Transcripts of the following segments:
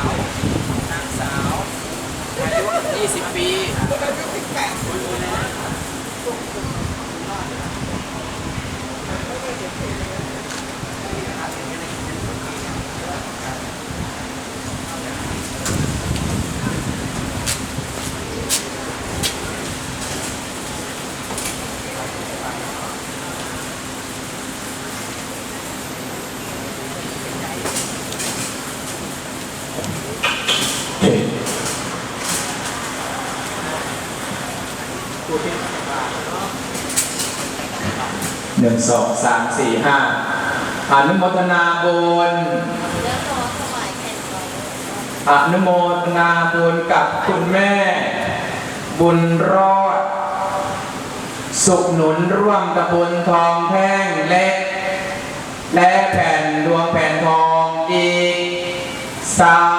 าว นางสาวอายุ20 ปีอายุ18ปีนะ หนึ่งสองสามสี่ห้าอนุโมทนาบุญอถวายแผ่นทองอนุโมทนาบุญกับคุณแม่ บุญรอด สุขหนุนร่วมกับบุญทองแท่งเล็ก และแผ่นดวงแผ่นทองอีกสาม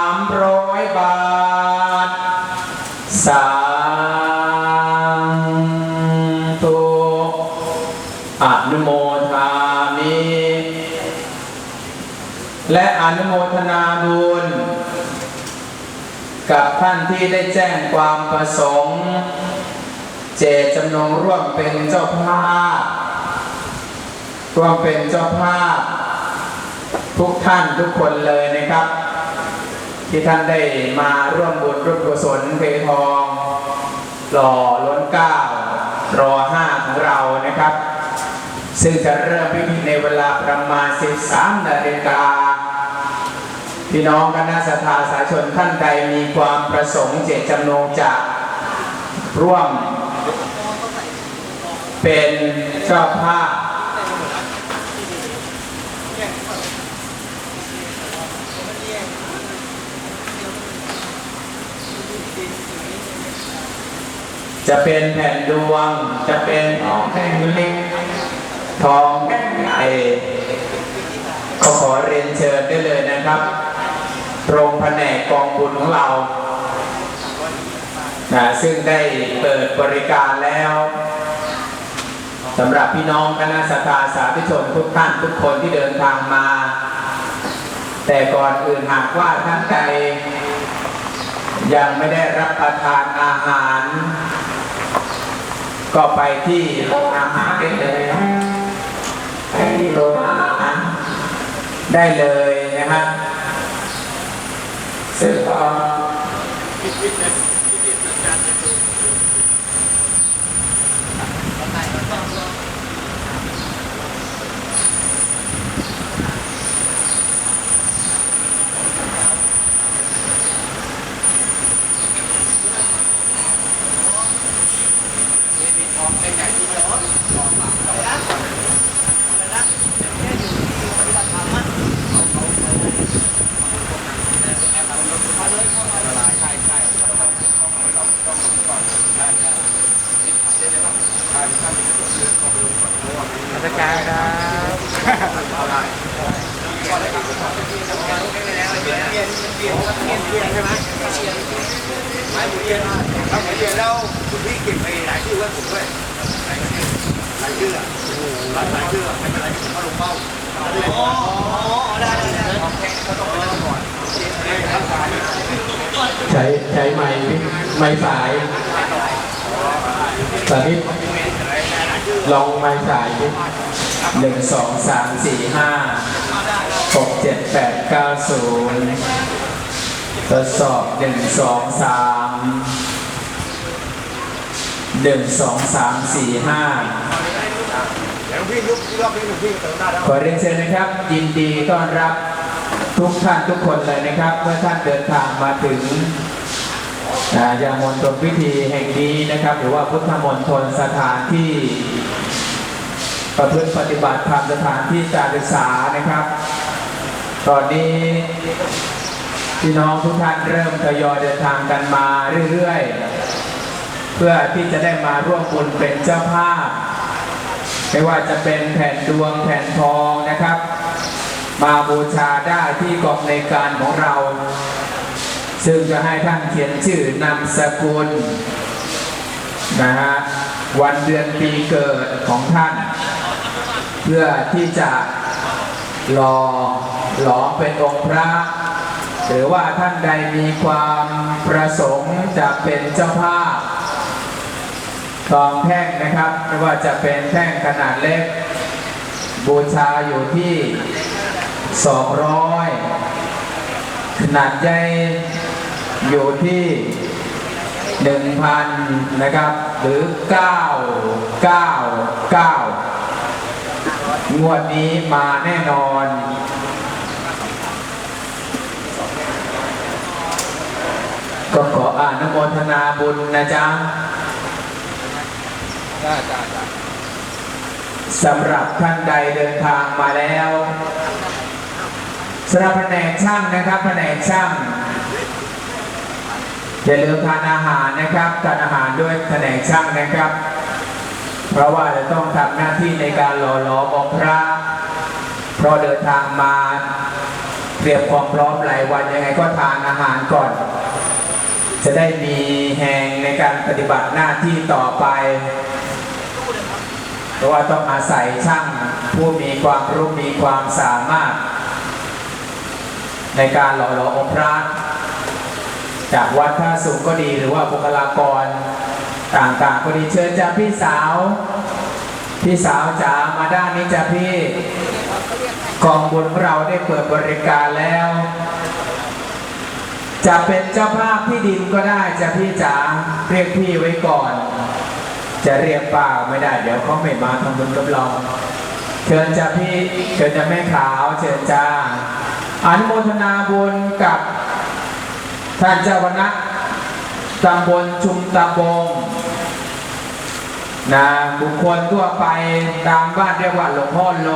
กับท่านที่ได้แจ้งความประสงค์ เจตจำนงร่วมเป็นเจ้าภาพ ร่วมเป็นเจ้าภาพ ทุกท่านทุกคนเลยนะครับ ที่ท่านได้มาร่วมบุญร่วมกุศลเพทองหล่อล้นเก้ารอห้าของเรานะครับ ซึ่งจะเริ่มพิธีในเวลาประมาณ 13นาฬิกา พี่น้องคณะสัตยาสาชนท่านใดมีความประสงค์เจตจำนงจะร่วม เป็นเจ้าภาพจะเป็นแผ่นดวง จะเป็นทองแท่งเล็กทองแท่งใหญ่ก็ขอเรียนเชิญได้เลยนะครับ โรงแผนกกองบุญของเรานะซึ่งได้เปิดบริการแล้วสำหรับพี่น้องคณะสัตยาสาธุชนทุกท่านทุกคนที่เดินทางมา แต่ก่อนอื่นหากว่าท่านใดยังไม่ได้รับประทานอาหาร ก็ไปที่โรงอาหารได้เลยไปที่โรงอาหารได้เลยนะครับ ซึ่งก็ ราชการครับไม่หมุนเวียนถ้าหมุนเวียนแล้วคุณพี่เก็บไปหลายชื่อไว้ผมด้วยหลายชื่ออะ ลายชื่อไม่เป็นไรผมก็ลงเป้าอ๋อได้ได้ได้ใช้ใช้ไม้ไม้สายตอนนี้ลองไม้สายดิหนึ่งสองสามสี่ห้าหกเจ็ดแปดเก้าศูนย์ทดสอบหนึ่งสองสามหนึ่งสองสามสี่ห้า เดี๋ยวพี่ยุบรอบนี้หนึ่งพี่เติมหน้าแล้วขอเรียนเชิญนะครับ ยินดีต้อนรับทุกท่านทุกคนเลยนะครับ เมื่อท่านเดินทางมาถึงอ่าอย่ามณฑลพิธีแห่งนี้นะครับ หรือว่าพุทธมณฑลสถานที่ประพฤติปฏิบัติธรรมสถานที่การศึกษานะครับ ตอนนี้พี่น้องทุกท่านเริ่มทยอยเดินทางกันมาเรื่อยๆ เพื่อที่จะได้มาร่วมบุญเป็นเจ้าภาพ ไม่ว่าจะเป็นแผ่นดวงแผ่นทองนะครับ มาบูชาได้ที่กองในการของเรา ซึ่งจะให้ท่านเขียนชื่อนามสกุลนะฮะวันเดือนปีเกิดของท่าน เพื่อที่จะรอหลอมเป็นองค์พระหรือว่าท่านใดมีความประสงค์จะเป็นเจ้าภาพ ทองแท่งนะครับไม่ว่าจะเป็นแท่งขนาดเล็ก บูชาอยู่ที่ 200 ขนาดใหญ่อยู่ที่1,000นะครับ หรือ999งวดนี้มาแน่นอน ก็ขออนุโมทนาบุญนะจ๊ะ ได้ได้ได้สำหรับท่านใดเดินทางมาแล้วสำหรับแผนกช่างนะครับแผนกช่างอย่าลืมทานอาหารนะครับทานอาหารด้วยแผนกช่างนะครับ เพราะว่าจะต้องทำหน้าที่ในการหล่อหลอมองพระ เพราะเดินทางมาเตรียมความพร้อมหลายวันยังไงก็ทานอาหารก่อน จะได้มีแหงในการปฏิบัติหน้าที่ต่อไป เพราะว่าต้องอาศัยช่างผู้มีความรู้มีความสามารถ ในการหล่อหลอมองค์พระ จากวัดท่าสูงก็ดีหรือว่าบุคลากรต่างๆก็ดีเชิญจ้าพี่สาว พี่สาวจ๋ามาด้านนี้จ้าพี่กองบุญของเราได้เปิดบริการแล้ว จะเป็นเจ้าภาพที่ดินก็ได้จ้าพี่จ๋าเรียกพี่ไว้ก่อน จะเรียกป้าไม่ได้ เดี๋ยวเขาไม่มาทำบุญกับเราเชิญจ้าพี่เชิญจ้าแม่ขาวเชิญจ้าอนุโมทนาบุญกับท่านเจ้าคณะตำบลชุมตะบงนะบุคคลทั่วไปตามบ้านเรียกว่าหลวงพ่อโล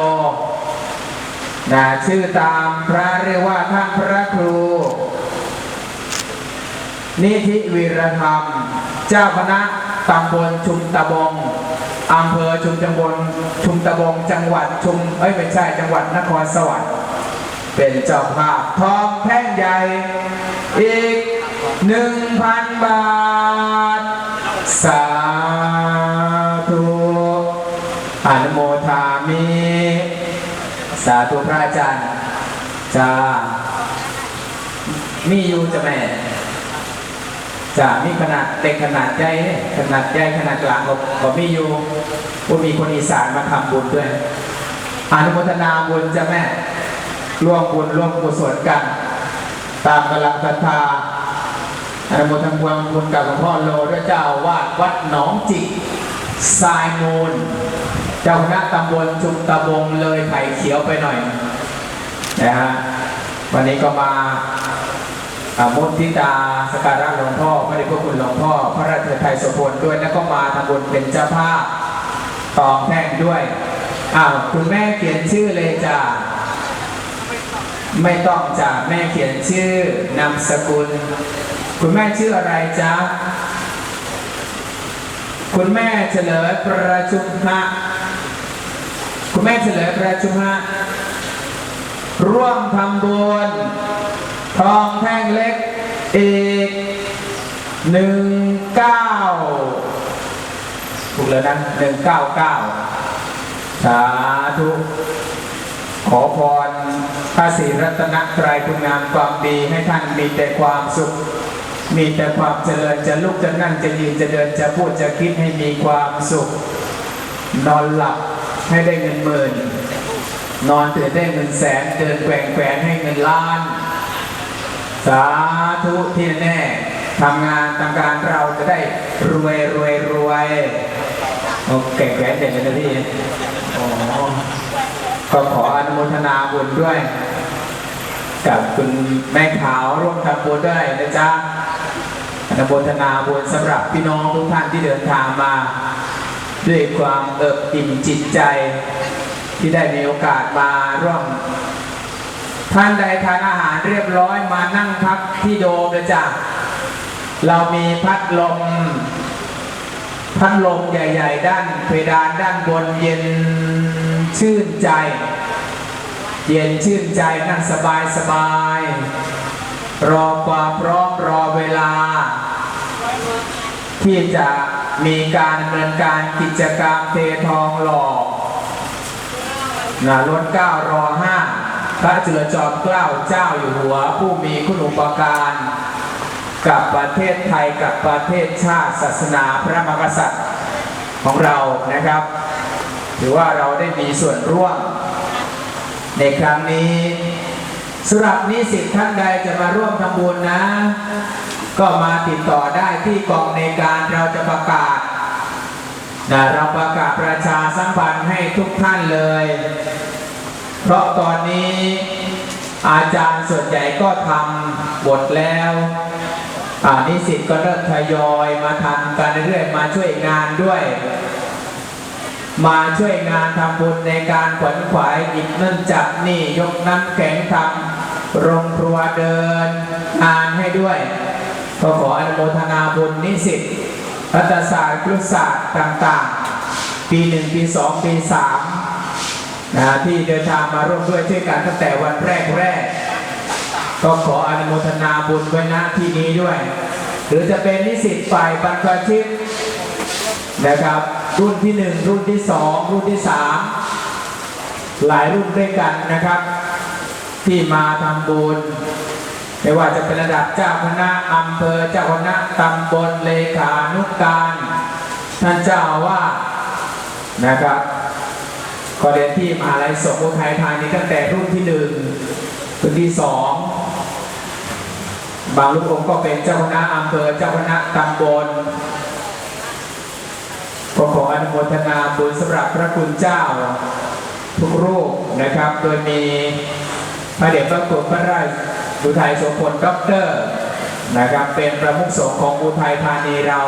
นะชื่อตามพระเรียกว่าท่านพระครู นิธิวีรธรรม เจ้าคณะ ตำบลชุมตะบงอำเภอชุมตำบลชุมตะบงจังหวัดชุมเอ้ยไม่ใช่จังหวัดนครสวรรค์เป็นเจ้าภาพทองแท่งใหญ่อีกหนึ่งพันบาท สาธุอนุโมทามิ สาธุพระอาจารย์จ้ามีอยู่จะแม่ จะมีขนาดเล็กขนาดใหญ่ขนาดใหญ่ขนาดกลางก็ก็มีอยู่ว่ามีคนอีสานมาทำบุญด้วยอนุโมทนาบุญจะแม่ร่วมบุญร่วมกุศลกัน ตามกำลังศรัทธาอนุโมทนาบุญกับหลวงพ่อโลด้วยเจ้าวาดวัดหนองจิกทรายมูล เจ้าคณะตำบลชุมตะบงเลยไผ่เขียวไปหน่อยนะฮะวันนี้ก็มา มุทิตาสการะหลวงพ่อพระเดชพระคุณหลวงพ่อ พระราชไทยสมพลด้วยแล้วก็มาทำบุญเป็นเจ้าภาพตองแท่งด้วยอ้าวคุณแม่เขียนชื่อเลยจ้าไม่ต้องจ้าแม่เขียนชื่อนามสกุล คุณแม่ชื่ออะไรจ๊ะคุณแม่เฉลิมประชุมพระคุณแม่เฉลิมประชุมพระร่วมทำบุญ ทองแท่งเล็กอีกหนึ่งเก้าถูกแล้วนะหนึ่งเก้าเก้าสาธุขอพรพระศรีรัตนตรัยคุณงามความดีให้ท่านมีแต่ความสุข มีแต่ความเจริญจะลุกจะนั่งจะยืนจะเดินจะพูดจะคิดให้มีความสุข นอนหลับให้ได้เงินหมื่น นอนตื่นได้เงินแสนเดินแกว่งแขวนให้เงินล้าน สาธุที่แน่ทำงานทำการเราจะได้รวยรวยรวยโอเคแขวนเด็กเลยนะพี่อ๋ก็ขออนุโมทนาบุญด้วย กับคุณแม่ขาวร่วมทำบุญด้วยนะจ๊ะอนุโมทนาบุญสำหรับพี่น้องทุกท่านที่เดินทางมา ด้วยความเอิบอิ่มจิตใจ ที่ได้มีโอกาสมาร่วม ท่านใดทานอาหารเรียบร้อยมานั่งพักที่โดมเลยจ้ะเรามีพัดลม พัดลมใหญ่ ๆ ด้านเพดานด้านบนเย็นชื่นใจ เย็นชื่นใจนั่งสบายสบาย รอความพร้อมรอเวลา ที่จะมีการดำเนินการกิจกรรมเททองหล่อนะรถเก้ารอห้า ระจุลจอมเกล้าเจ้าอยู่หัว ผู้มีคุณอุปการ กับประเทศไทยกับประเทศชาติศาสนาพระมหากษัตริย์ของเรานะครับ ถือว่าเราได้มีส่วนร่วม ในครั้งนี้สำหรับนิสิตท่านใดจะมาร่วมทำบุญนะ ก็มาติดต่อได้ที่กองในการเราจะประกาศนะเราประกาศประชาสัมพันธ์ให้ทุกท่านเลย เพราะตอนนี้อาจารย์ส่วนใหญ่ก็ทำบทแล้วนิสิตก็เริ่มทยอยมาทำกันเรื่อยมาช่วยงานด้วย มาช่วยงานทำบุญในการขวนขวายหยิบนั่นจับนี่ยกน้ำแข็งทำโรงครัวเดินงานให้ด้วย ก็ขออนุโมทนาบุญนิสิตรัฐศาสตร์ครุศาสตร์ต่างๆ ปีหนึ่งปีสองปีสาม นะที่เดินทางมาร่วมด้วยช่วยกันตั้งแต่วันแรกแรกๆก็ขออนุโมทนาบุญไว้ณที่นี้ด้วย หรือจะเป็นนิสิตฝ่ายบรรพชิตนะครับ รุ่นที่หนึ่งรุ่นที่สองรุ่นที่สามหลายรุ่นด้วยกันนะครับ ที่มาทำบุญไม่ว่าจะเป็นระดับเจ้าคณะอำเภอเจ้าคณะตำบลเลขานุการ ท่านเจ้าว่านะครับ ก็เรียนที่มหาลัยสงฆ์อุทัยธานีตั้งแต่รุ่นที่หนึ่งรุ่นที่สองบางลูกองค์ก็เป็นเจ้าคณะอำเภอเจ้าคณะตำบลก็ขออนุโมทนาบุญสำหรับพระคุณเจ้า ทุกรูปนะครับ โดยมีพระเดชพระคุณพระราชอุทัยโสพลด็อกเตอร์นะครับเป็นประมุขสงฆ์ของอุทัยธานีเรา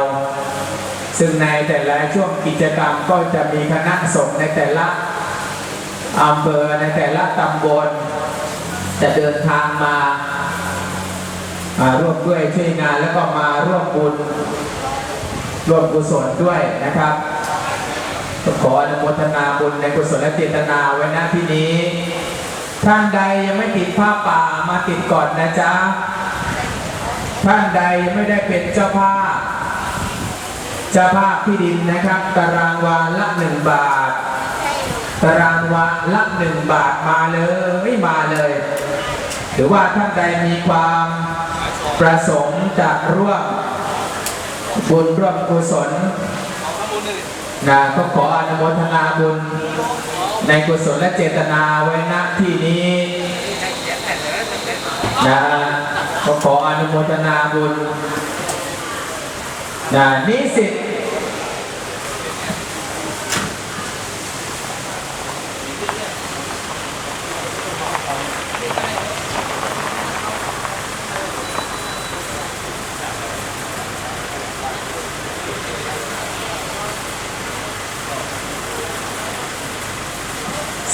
ซึ่งในแต่ละช่วงกิจกรรมก็จะมีคณะสงฆ์ในแต่ละ อำเภอในแต่ละตำบล จะเดินทางมามาร่วมด้วยช่วยงานแล้วก็มาร่วมบุญร่วมกุศลด้วยนะครับขออนุโมทนาบุญในกุศลและเจตนาไว้ณที่นี้ ท่านใดยังไม่ติดผ้าป่ามาติดก่อนนะจ๊ะ ท่านใดยังไม่ได้เป็นเจ้าภาพเจ้าภาพที่ดินนะครับ ตารางวาละหนึ่งบาท รางวาละหนึ่งบาทมาเลยไม่มาเลย หรือว่าท่านใดมีความประสงค์จะร่วมบุญร่วมกุศลนะก็ขออนุโมทนาบุญ ในกุศลและเจตนาไว้ณที่นี้นะก็ขออนุโมทนาบุญนะนิสิต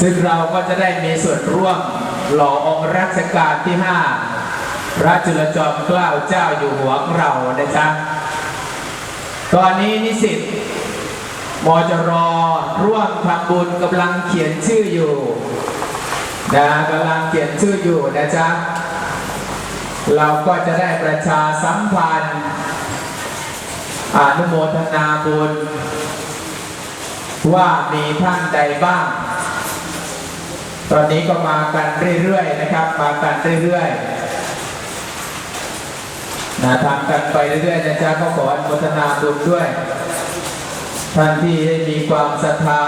ซึ่งเราก็จะได้มีส่วนร่วมหล่อองค์รัชกาลที่ 5 พระจุลจอมเกล้าเจ้าอยู่หัวของเรานะจ๊ะตอนนี้นิสิตมจรร่วมทำบุญกำลังเขียนชื่ออยู่นะกำลังเขียนชื่ออยู่นะจ๊ะเราก็จะได้ประชาสัมพันธ์อนุโมทนาบุญ ว่ามีท่านใดบ้าง ตอนนี้ก็มากันเรื่อยๆนะครับ มากันเรื่อยๆนะทำกันไปเรื่อยๆนะจ๊ะก็ขออนุโมทนาบุญด้วย ท่านที่ได้มีความศรัทธา